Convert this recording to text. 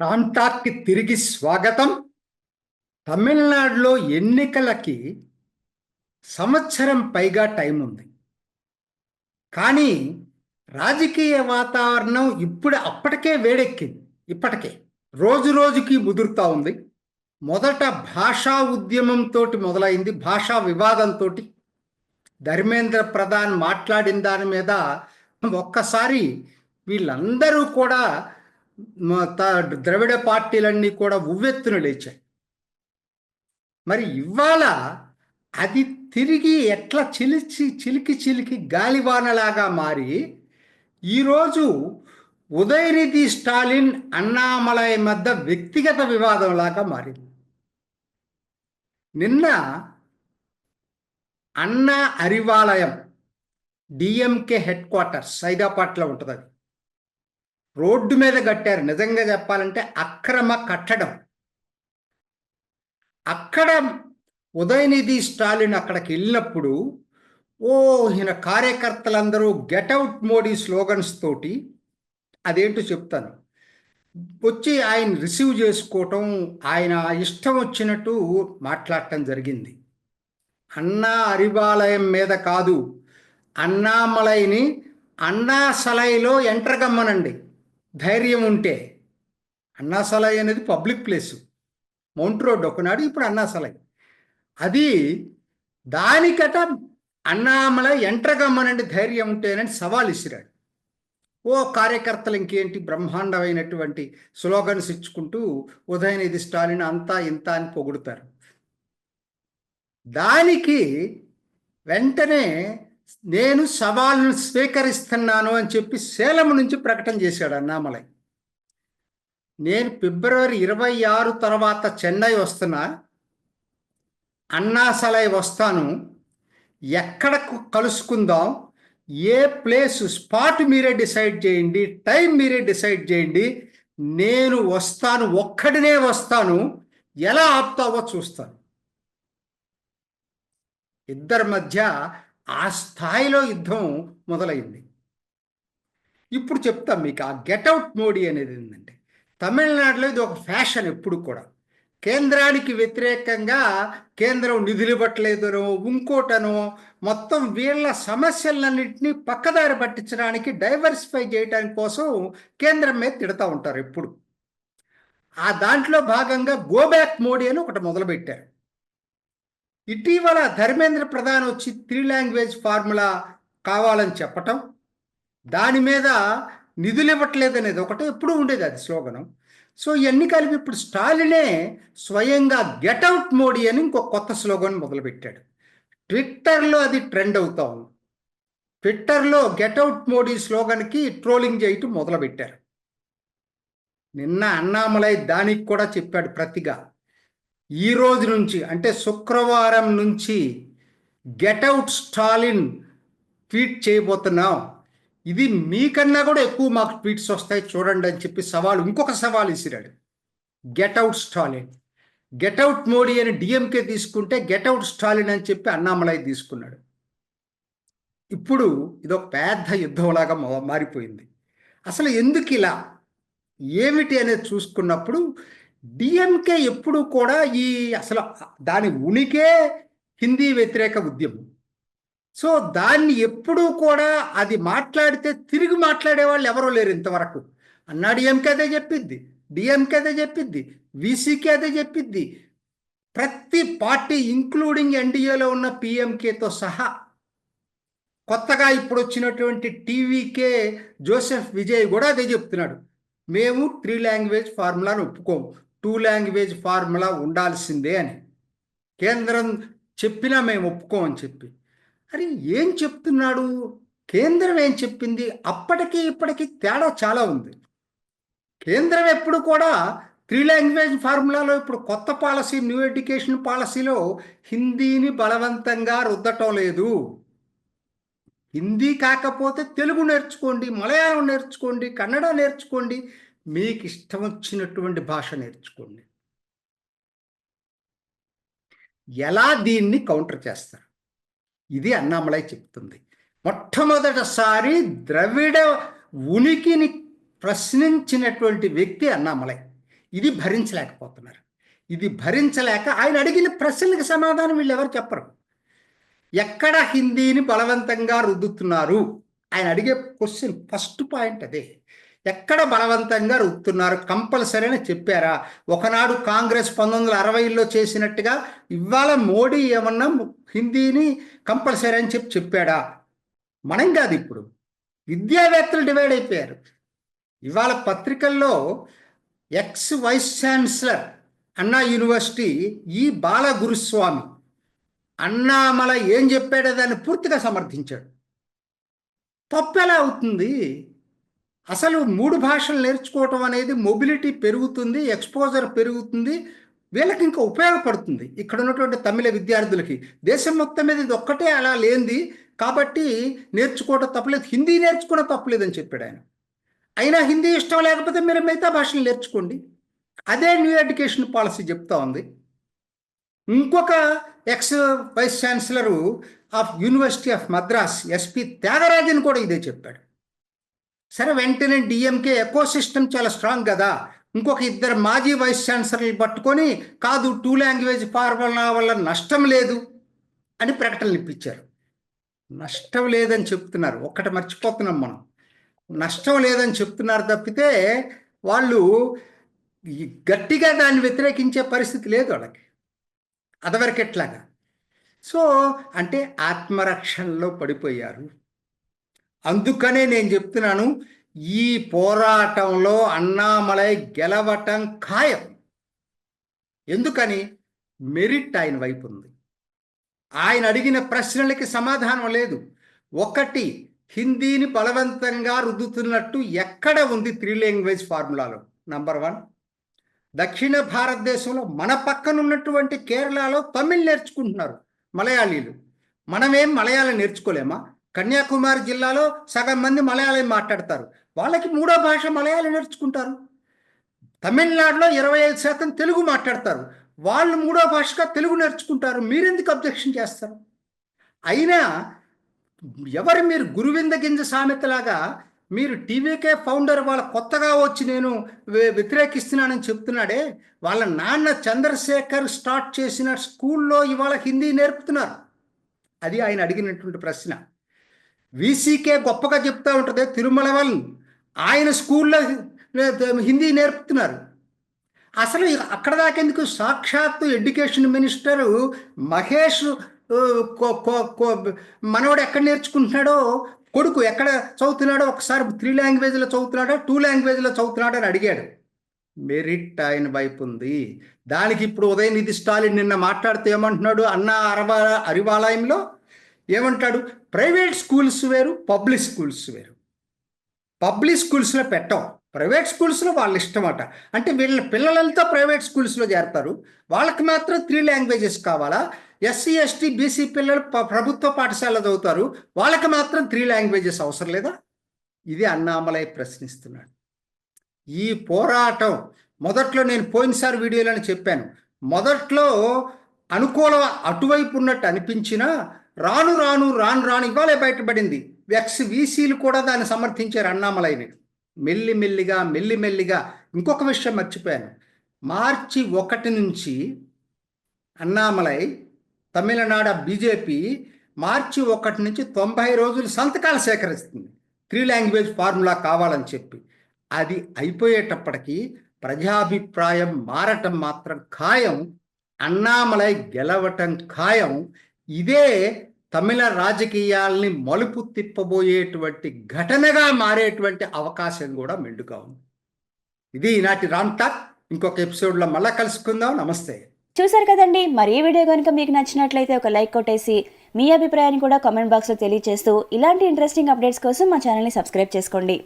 ప్రాంతానికి తిరిగి స్వాగతం. తమిళనాడులో ఎన్నికలకి సంవత్సరం పైగా టైం ఉంది. కానీ రాజకీయ వాతావరణం ఇప్పుడు అప్పటికే వేడెక్కింది. ఇప్పటికే రోజు రోజుకి ముదురుతూ ఉంది. మొదట భాషా ఉద్యమంతో మొదలైంది. భాషా వివాదంతో ధర్మేంద్ర ప్రధాన్ మాట్లాడిన దాని మీద ఒక్కసారి వీళ్ళందరూ కూడా ద్రవిడ పార్టీలన్నీ కూడా ఉవ్వెత్తున లేచాయి. మరి ఇవాళ అది తిరిగి ఎట్లా చిలిచి చిలికి చిలికి గాలివానలాగా మారి ఈరోజు ఉదయనిధి స్టాలిన్ అన్నామలై మధ్య వ్యక్తిగత వివాదంలాగా మారింది. నిన్న Anna Arivalayam DMK headquarters సైదాపాట్లో ఉంటుంది అది రోడ్డు మీద కట్టారు. నిజంగా చెప్పాలంటే అక్రమ కట్టడం. అక్కడ ఉదయనిధి స్టాలిన్ అక్కడికి వెళ్ళినప్పుడు ఓ ఈయన కార్యకర్తలందరూ గెటౌట్ మోడీ స్లోగన్స్ తోటి అదేంటో చెప్తాను. వచ్చి ఆయన రిసీవ్ చేసుకోవటం ఆయన ఇష్టం వచ్చినట్టు మాట్లాడటం జరిగింది. అన్నా అరివాలయం మీద కాదు అన్నామలైని అన్నాసలైలో ఎంటర్ గమ్మనండి ధైర్యం ఉంటే అన్నాసలై అనేది పబ్లిక్ ప్లేసు. మౌంట్ రోడ్ ఒకనాడు ఇప్పుడు అన్నాసలై అది దానికట అన్నామల ఎంట్రగమ్మనండి ధైర్యం ఉంటేనని సవాల్ ఇసిరాడు. ఓ కార్యకర్తలు ఇంకేంటి? బ్రహ్మాండమైనటువంటి స్లోగన్స్ ఇచ్చుకుంటూ ఉదయనిధి స్టాలిన్ అంతా ఇంత అని పొగుడుతారు. దానికి వెంటనే నేను సవాళ్ళను స్వీకరిస్తున్నాను అని చెప్పి సేలం నుంచి ప్రకటన చేశాడు అన్నామలై. నేను ఫిబ్రవరి ఇరవై ఆరు తర్వాత చెన్నై వస్తున్నా అన్నాసలై వస్తాను ఎక్కడ కలుసుకుందాం ఏ ప్లేస్ స్పాట్ మీరే డిసైడ్ చేయండి టైం మీరే డిసైడ్ చేయండి నేను వస్తాను ఒక్కడినే వస్తాను ఎలా ఆపుతావో చూస్తాను. ఇద్దరి మధ్య ఆ స్థాయిలో యుద్ధం మొదలైంది. ఇప్పుడు చెప్తాం మీకు ఆ గెటౌట్ మోడీ అనేది ఏంటంటే తమిళనాడులో ఇది ఒక ఫ్యాషన్ ఎప్పుడు కూడా. కేంద్రానికి వ్యతిరేకంగా కేంద్రం నిధులు ఇవ్వట్లేదనో ఇంకోటనో మొత్తం వీళ్ళ సమస్యలన్నింటినీ పక్కదారి పట్టించడానికి డైవర్సిఫై చేయడానికి కోసం కేంద్రం మీద తిడతా ఉంటారు ఎప్పుడు. ఆ దాంట్లో భాగంగా గోబ్యాక్ మోడీ అని ఒకటి మొదలుపెట్టారు. ఇటీవల ధర్మేంద్ర ప్రధాన్ వచ్చి త్రీ లాంగ్వేజ్ ఫార్ములా కావాలని చెప్పటం దాని మీద నిధులు ఇవ్వట్లేదు అనేది ఒకటి ఎప్పుడు ఉండేది అది స్లోగనం. సో ఇవన్నీ కలిపి ఇప్పుడు స్టాలినే స్వయంగా గెటౌట్ మోడీ అని ఇంకో కొత్త స్లోగన్ మొదలుపెట్టాడు. ట్విట్టర్లో అది ట్రెండ్ అవుతా ఉంది. ట్విట్టర్లో గెటౌట్ మోడీ స్లోగన్కి ట్రోలింగ్ చేయటం మొదలుపెట్టారు. నిన్న అన్నామలై దానికి కూడా చెప్పాడు ప్రతిగా. ఈ రోజు నుంచి అంటే శుక్రవారం నుంచి గెటౌట్ స్టాలిన్ ట్వీట్ చేయబోతున్నాం. ఇది మీకన్నా కూడా ఎక్కువ మాకు ట్వీట్స్ వస్తాయి చూడండి అని చెప్పి సవాల్ ఇంకొక సవాల్ ఇసిరాడు get out Stalin. Get out Modi అని డిఎంకే తీసుకుంటే గెటౌట్ స్టాలిన్ అని చెప్పి అన్నామలై తీసుకున్నాడు. ఇప్పుడు ఇదొక పెద్ద యుద్ధంలాగా మారిపోయింది. అసలు ఎందుకు ఇలా ఏమిటి అనేది చూసుకున్నప్పుడు డిఎంకే ఎప్పుడు కూడా ఈ అసలు దాని ఉనికే హిందీ వ్యతిరేక ఉద్యమం. సో దాన్ని ఎప్పుడూ కూడా అది మాట్లాడితే తిరిగి మాట్లాడే వాళ్ళు ఎవరో లేరు ఇంతవరకు. అన్నా డిఎంకే అదే చెప్పిద్ది డిఎంకే అదే చెప్పిద్ది వీసీకే అదే చెప్పిద్ది ప్రతి పార్టీ ఇంక్లూడింగ్ ఎన్డీఏలో ఉన్న పిఎంకేతో సహా. కొత్తగా ఇప్పుడు వచ్చినటువంటి టీవీకే జోసెఫ్ విజయ్ కూడా అదే చెప్తున్నాడు. మేము త్రీ లాంగ్వేజ్ ఫార్ములాను ఒప్పుకోము. టూ లాంగ్వేజ్ ఫార్ములా ఉండాల్సిందే అని. కేంద్రం చెప్పినా మేము ఒప్పుకోమని చెప్పి. అరే ఏం చెప్తున్నాడు? కేంద్రం ఏం చెప్పింది? అప్పటికి ఇప్పటికి తేడా చాలా ఉంది. కేంద్రం ఎప్పుడు కూడా త్రీ లాంగ్వేజ్ ఫార్ములాలో ఇప్పుడు కొత్త పాలసీ న్యూ ఎడ్యుకేషన్ పాలసీలో హిందీని బలవంతంగా రుద్దటం లేదు. హిందీ కాకపోతే తెలుగు నేర్చుకోండి మలయాళం నేర్చుకోండి కన్నడ నేర్చుకోండి మీకు ఇష్టం వచ్చినటువంటి భాష నేర్చుకోండి. ఎలా దీన్ని కౌంటర్ చేస్తారు? ఇది అన్నామలై చెప్తుంది. మొట్టమొదటిసారి ద్రవిడ ఉనికిని ప్రశ్నించినటువంటి వ్యక్తి అన్నామలై. ఇది భరించలేకపోతున్నారు. ఇది భరించలేక ఆయన అడిగిన ప్రశ్నలకు సమాధానం వీళ్ళు ఎవరు చెప్పరు. ఎక్కడ హిందీని బలవంతంగా రుద్దుతున్నారు? ఆయన అడిగే క్వశ్చన్ ఫస్ట్ పాయింట్ అదే. ఎక్కడ బలవంతంగా రుద్దుతున్నారు? కంపల్సరీ అని చెప్పారా? ఒకనాడు కాంగ్రెస్ పంతొమ్మిది వందల అరవైలో చేసినట్టుగా ఇవాళ మోడీ ఏమన్నా హిందీని కంపల్సరీ అని చెప్పి చెప్పాడా? మనం కాదు ఇప్పుడు. విద్యావేత్తలు డివైడ్ అయిపోయారు. ఇవాళ పత్రికల్లో ex vice chancellor Anna university ఈ బాల గురుస్వామి అన్నామల ఏం చెప్పాడో దాన్ని పూర్తిగా సమర్థించాడు. తప్పు ఎలా అవుతుంది? అసలు మూడు భాషలు నేర్చుకోవటం అనేది మొబిలిటీ పెరుగుతుంది ఎక్స్పోజర్ పెరుగుతుంది వీళ్ళకి ఇంకా ఉపయోగపడుతుంది. ఇక్కడ ఉన్నటువంటి తమిళ విద్యార్థులకి. దేశం మొత్తం మీద ఇది ఒక్కటే అలా లేనిది కాబట్టి నేర్చుకోవటం తప్పలేదు. హిందీ నేర్చుకోవడం తప్పలేదని చెప్పాడు ఆయన. అయినా హిందీ ఇష్టం లేకపోతే మీరు మిగతా భాషలు నేర్చుకోండి. అదే న్యూ ఎడ్యుకేషన్ పాలసీ చెప్తా ఉంది. ఇంకొక ex vice chancellor of university of Madras S P Thyagarajan కూడా ఇదే చెప్పాడు. సరే వెంటనే డిఎంకే ఎకో సిస్టమ్ చాలా స్ట్రాంగ్ కదా. ఇంకొక ఇద్దరు మాజీ వైస్ ఛాన్సలర్లు పట్టుకొని కాదు టూ లాంగ్వేజ్ ఫార్ములా వల్ల నష్టం లేదు అని ప్రకటనలు ఇప్పించారు. నష్టం లేదని చెప్తున్నారు. ఒక్కటి మర్చిపోతున్నాం మనం. నష్టం లేదని చెప్తున్నారు తప్పితే వాళ్ళు గట్టిగా దాన్ని వ్యతిరేకించే పరిస్థితి లేదు వాళ్ళకి. అదవరకెట్లాగా? సో అంటే ఆత్మరక్షణలో పడిపోయారు. అందుకనే నేను చెప్తున్నాను ఈ పోరాటంలో అన్నామలై గెలవటం ఖాయం. ఎందుకని? మెరిట్ ఆయన వైపు ఉంది. ఆయన అడిగిన ప్రశ్నలకి సమాధానం లేదు. ఒకటి హిందీని బలవంతంగా రుద్దుతున్నట్టు ఎక్కడ ఉంది త్రీ లాంగ్వేజ్ ఫార్ములాలో? Number one. దక్షిణ భారతదేశంలో మన పక్కన ఉన్నటువంటి కేరళలో తమిళ్ నేర్చుకుంటున్నారు మలయాళీలు. మనమేం మలయాళం నేర్చుకోలేమా? కన్యాకుమారి జిల్లాలో సగం మంది మలయాళం మాట్లాడతారు. వాళ్ళకి మూడో భాష మలయాళం నేర్చుకుంటారు. తమిళనాడులో ఇరవై ఐదు శాతం తెలుగు మాట్లాడతారు. వాళ్ళు మూడో భాషగా తెలుగు నేర్చుకుంటారు. మీరెందుకు అబ్జెక్షన్ చేస్తారు? అయినా ఎవరు మీరు గురువింద గింజ సామెతలాగా మీరు టీవీకే ఫౌండర్ వాళ్ళ కొత్తగా వచ్చి నేను వ్యతిరేకిస్తున్నానని చెప్తున్నాడే? వాళ్ళ నాన్న చంద్రశేఖర్ స్టార్ట్ చేసిన స్కూల్లో ఇవాళ హిందీ నేర్పుతున్నారు. అది ఆయన అడిగినటువంటి ప్రశ్న. వీసీకే గొప్పగా చెప్తా ఉంటుంది తిరుమల వాళ్ళు ఆయన స్కూల్లో హిందీ నేర్పుతున్నారు. అసలు అక్కడ దాకెందుకు సాక్షాత్తు ఎడ్యుకేషన్ మినిస్టరు మహేష్ మనవడు ఎక్కడ నేర్చుకుంటున్నాడో? కొడుకు ఎక్కడ చదువుతున్నాడో? ఒకసారి త్రీ లాంగ్వేజ్లో చదువుతున్నాడో? టూ లాంగ్వేజ్లో చదువుతున్నాడో అని అడిగాడు. మెరిట్ ఆయన వైపు ఉంది. దానికి ఇప్పుడు ఉదయనిధి స్టాలిన్ నిన్న మాట్లాడుతూ ఏమంటున్నాడు? అన్న అరవా అరివాలయంలో ఏమంటాడు? ప్రైవేట్ స్కూల్స్ వేరు పబ్లిక్ స్కూల్స్ వేరు. పబ్లిక్ స్కూల్స్లో పెట్టం. ప్రైవేట్ స్కూల్స్లో వాళ్ళ ఇష్టమట. అంటే వీళ్ళ పిల్లలంతా ప్రైవేట్ స్కూల్స్లో చేరతారు. వాళ్ళకి మాత్రం త్రీ లాంగ్వేజెస్ కావాలా? ఎస్సీ ఎస్టీ బీసీ పిల్లలు ప్రభుత్వ పాఠశాలలో చదువుతారు. వాళ్ళకి మాత్రం త్రీ లాంగ్వేజెస్ అవసరం లేదా? ఇది అన్నామలై ప్రశ్నిస్తున్నాడు. ఈ పోరాటం మొదట్లో నేను పోయినసారి వీడియోలో చెప్పాను. మొదట్లో అనుకూల అటువైపు ఉన్నట్టు అనిపించినా రాను రాను రాను రాను ఇవాళే బయటపడింది. ఎక్స్ వీసీలు కూడా దాన్ని సమర్థించారు అన్నామలైని. మెల్లి మెల్లిగా మెల్లి మెల్లిగా. ఇంకొక విషయం మర్చిపోయాను. మార్చి ఒకటి నుంచి అన్నామలై తమిళనాడు బీజేపీ మార్చి ఒకటి నుంచి తొంభై రోజులు సంతకాలు సేకరిస్తుంది. త్రీ లాంగ్వేజ్ ఫార్ములా కావాలని చెప్పి. అది అయిపోయేటప్పటికీ ప్రజాభిప్రాయం మారటం మాత్రం ఖాయం. అన్నామలై గెలవటం ఖాయం. ఇదే తమిళ రాజకీయాల్ని మలుపు తిప్పబోయేటువంటి ఘటనగా మారేటువంటి అవకాశం కూడా మెండుగా ఉంది. ఇది ఈనాటి రామ్ టాక్. ఇంకొక ఎపిసోడ్లో మళ్ళా కలుసుకుందాం. నమస్తే. చూసారు కదండి. మరి ఈ వీడియో కనుక మీకు నచ్చినట్లయితే ఒక లైక్ కొట్టేసి మీ అభిప్రాయాన్ని కూడా కామెంట్ బాక్స్లో తెలియజేస్తూ ఇలాంటి ఇంట్రెస్టింగ్ అప్డేట్స్ కోసం మా ఛానల్ని సబ్స్క్రైబ్ చేసుకోండి.